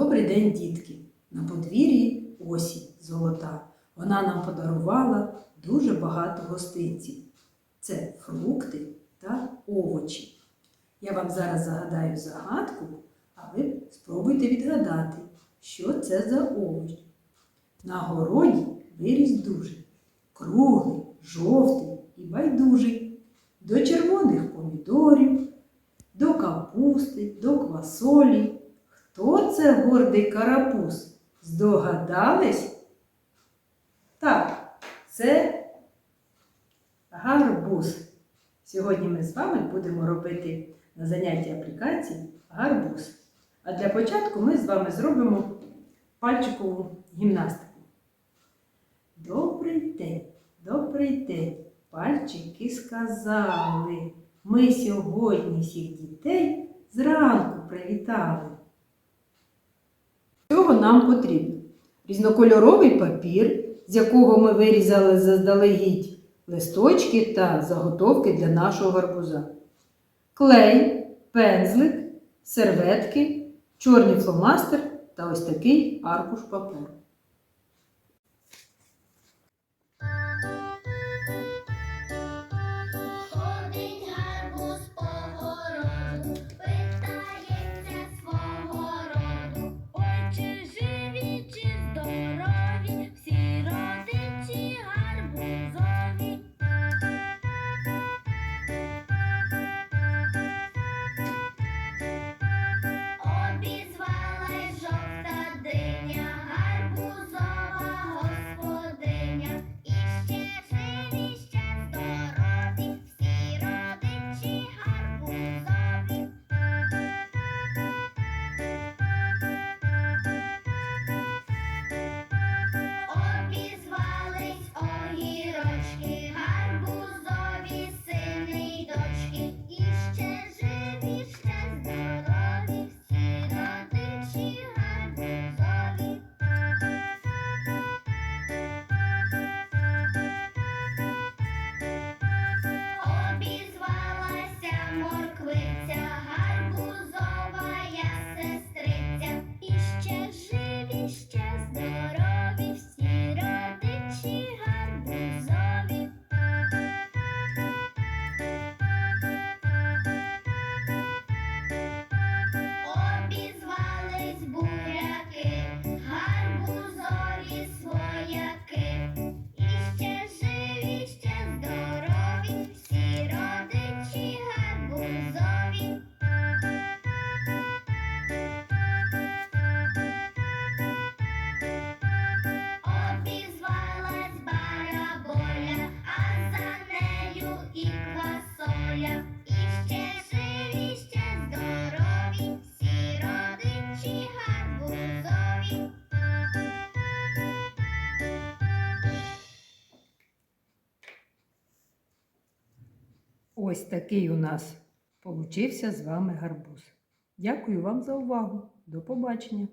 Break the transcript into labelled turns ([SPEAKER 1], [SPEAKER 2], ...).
[SPEAKER 1] Добрий день, дітки! На подвір'ї осінь золота. Вона нам подарувала дуже багато гостинців. Це фрукти та овочі. Я вам зараз загадаю загадку, а ви спробуйте відгадати, що це за овоч. На городі виріс дуже круглий, жовтий і байдужий. До червоних помідорів, до капусти, до квасолі. Хто це гордий карапуз? Здогадались? Так, це гарбуз. Сьогодні ми з вами будемо робити на занятті аплікації гарбуз. А для початку ми з вами зробимо пальчикову гімнастику. Добрий день, добрий день, пальчики сказали. Ми сьогодні всіх дітей зранку привітали. Нам потрібно різнокольоровий папір, з якого ми вирізали заздалегідь листочки та заготовки для нашого гарбуза. Клей, пензлик, серветки, чорний фломастер та ось такий аркуш паперу. Ось такий у нас получився з вами гарбуз. Дякую вам за увагу. До побачення!